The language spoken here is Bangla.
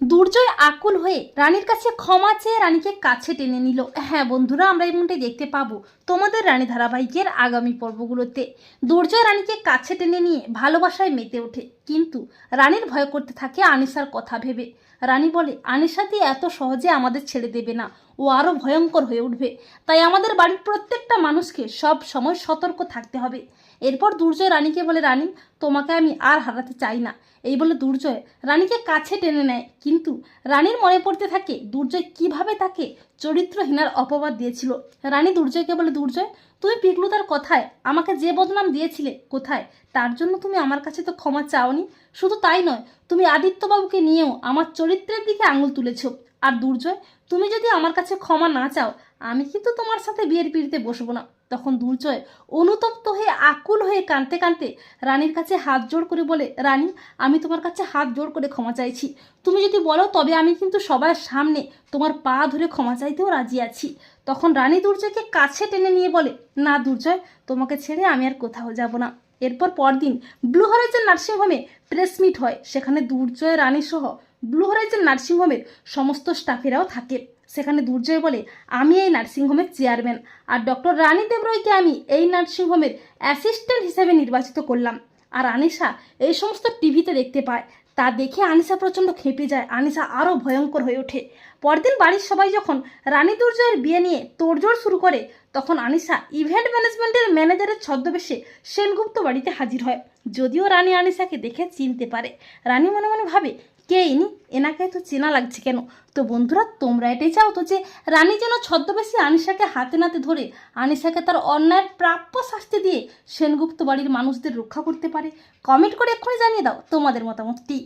দুর্জয় আকুল হয়ে রানীর কাছে ক্ষমা চেয়ে রানীকে কাছে টেনে নিল। হ্যাঁ বন্ধুরা, আমরা এমনটাই দেখতে পাবো তোমাদের রানী ধারাবাহিকের আগামী পর্বগুলোতে। দুর্জয় রানীকে কাছে টেনে নিয়ে ভালোবাসায় মেতে ওঠে, কিন্তু রানীর ভয় করতে থাকে আনিসার কথা ভেবে। রানী বলে আনিসা এত সহজে আমাদের ছেড়ে দেবে না। ও আরও ভয়ঙ্কর হয়ে উঠবে। তাই আমাদের বাড়ির প্রত্যেকটা মানুষকে সব সময় সতর্ক থাকতে হবে। এরপর দুর্জয় রানীকে বলে, রানী, তোমাকে আমি আর হারাতে চাই না। এই বলে দুর্জয় রানীকে কাছে টেনে নেয়। কিন্তু রানীর মনে পড়তে থাকে, দুর্জয় কীভাবে তাকে চরিত্রহীনার অপবাদ দিয়েছিল। রানী দুর্জয়কে বলে, দুর্জয়, তুমি পিকলুদার কথায় আমাকে যে বদনাম দিয়েছিলে কোথায়? তার জন্য তুমি আমার কাছে তো ক্ষমা চাওনি। শুধু তাই নয়, তুমি আদিত্যবাবুকে নিয়েও আমার চরিত্রের দিকে আঙুল তুলেছ। আর দুর্জয় তুমি যদি আমার কাছে ক্ষমা না চাও, আমি কিন্তু তোমার সাথে বিয়ের পিড়িতে বসবো না। তখন দুর্জয় অনুতপ্ত হয়ে আকুল হয়ে কাঁদতে কাঁদতে রানীর কাছে হাত জোড় করে বলে, রানী, আমি তোমার কাছে হাত জোড় করে ক্ষমা চাইছি। তুমি যদি বলো, তবে আমি কিন্তু সবার সামনে তোমার পা ধরে ক্ষমা চাইতেও রাজি আছি। তখন রানী দুর্জয়কে কাছে টেনে নিয়ে বলে, না দুর্জয় তোমাকে ছেড়ে আমি আর কোথাও যাব না। এরপর পরদিন ব্লু হরাইজেন নার্সিংহোমে প্রেস মিট হয়। সেখানে দুর্জয় রানী সহ ব্লু হরাইজেন নার্সিংহোমের সমস্ত স্টাফেরাও থাকে। সেখানে দুর্জয় বলে, আমি এই নার্সিংহোমের চেয়ারম্যান। আর ডক্টর রানী দেবরয়কে আমি এই নার্সিংহোমের অ্যাসিস্ট্যান্ট হিসেবে নির্বাচিত করলাম। আর আনিশা এই সমস্ত টিভিতে দেখতে পায়। তা দেখে আনিসা প্রচণ্ড খেপে যায়। আনিসা আরও ভয়ঙ্কর হয়ে ওঠে। পরদিন বাড়ির সবাই যখন রানী দুর্জয়ের বিয়ে নিয়ে তোড়জোড় শুরু করে, তখন আনিসা ইভেন্ট ম্যানেজমেন্টের ম্যানেজারের ছদ্মবেশে সেনগুপ্ত বাড়িতে হাজির হয়। যদিও রানী আনিসাকে দেখে চিনতে পারে। রানী মনে মনে ভাবে কে ইনি? এনাকে তো চেনা লাগছে কেন? তো বন্ধুরা, তোমরা এটাই চাও তো যে রানী যেন ছদ্মবেশী আনিশাকে হাতে নাতে ধরে, আনিশাকে তার অন্যায়ের প্রাপ্য শাস্তি দিয়ে সেনগুপ্ত বাড়ির মানুষদের রক্ষা করতে পারে। কমেন্ট করে এক্ষুনি জানিয়ে দাও তোমাদের মতামতটি।